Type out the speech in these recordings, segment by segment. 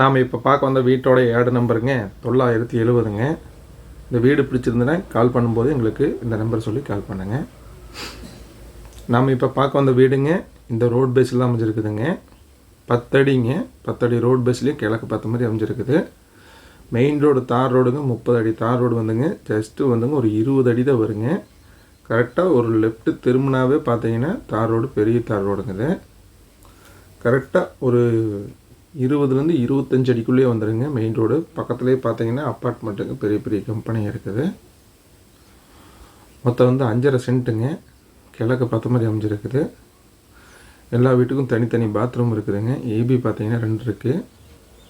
நாம் இப்போ பார்க்க வந்த வீட்டோட ஏடு நம்பருங்க தொள்ளாயிரத்தி எழுபதுங்க இந்த வீடு பிடிச்சிருந்ததுன்னா கால் பண்ணும்போது எங்களுக்கு இந்த நம்பர் சொல்லி கால் பண்ணுங்கள் நாம் இப்போ பார்க்க வந்த வீடுங்க இந்த ரோட் பேஸில் அமைஞ்சிருக்குதுங்க. பத்தடிங்க பத்தடி ரோட் பேஸ்லேயும் கிழக்கு பார்த்த மாதிரி அமைஞ்சிருக்குது. மெயின் ரோடு தார் ரோடுங்க முப்பது அடி தார் ரோடு வந்துங்க. ஜஸ்ட்டு வந்துங்க ஒரு இருபது அடி தான் வருங்க. கரெக்டாக ஒரு லெஃப்ட்டு திரும்பினாவே பார்த்தீங்கன்னா தார் ரோடு பெரிய தார் ரோடுங்க இது கரெக்டாக ஒரு இருபதுலேருந்து இருபத்தஞ்சு அடிக்குள்ளேயே வந்துடுங்க மெயின் ரோடு பக்கத்துலேயே பார்த்தீங்கன்னா அப்பார்ட்மெண்ட்டுங்க பெரிய பெரிய கம்பெனி இருக்குது. மொத்தம் வந்து அஞ்சரை சென்ட்டுங்க கிழக்கு பார்த்த மாதிரி அமைஞ்சிருக்குது. எல்லா வீட்டுக்கும் தனித்தனி பாத்ரூம் இருக்குதுங்க. ஏபி பார்த்தீங்கன்னா ரெண்டு இருக்குது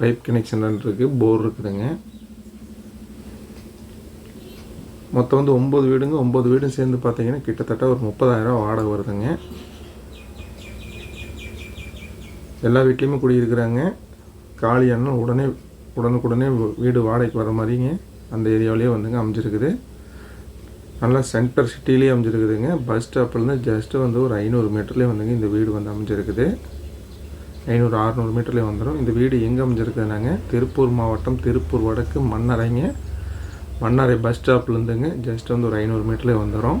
பைப் கனெக்ஷன் ரெண்டு இருக்குது போர் இருக்குதுங்க. மொத்தம் வந்து ஒம்பது வீடுங்க. ஒம்பது வீடும் சேர்ந்து பார்த்தீங்கன்னா கிட்டத்தட்ட ஒரு முப்பதாயிரம் வாடகை வருதுங்க. எல்லா வீட்லேயுமே குடியிருக்கிறாங்க. காலியான உடனே உடனுக்குடனே வீடு வாடகைக்கு வர மாதிரிங்க அந்த ஏரியாவிலேயே வந்துங்க அமைஞ்சிருக்குது. நல்லா சென்டர் சிட்டிலேயே அமைஞ்சிருக்குதுங்க. பஸ் ஸ்டாப்லேருந்து ஜஸ்ட்டு வந்து ஒரு ஐநூறு மீட்டர்லேயே வந்துங்க இந்த வீடு வந்து அமைஞ்சிருக்குது. ஐநூறு அறநூறு மீட்டர்லேயே வந்துடும் இந்த வீடு எங்கே அமைஞ்சிருக்குதுனாங்க திருப்பூர் மாவட்டம் திருப்பூர் வடக்கு மண்ணறைங்க. மண்ணறை பஸ் ஸ்டாப்லேருந்துங்க ஜஸ்ட் வந்து ஒரு ஐநூறு மீட்டர்லேயே வந்துடும்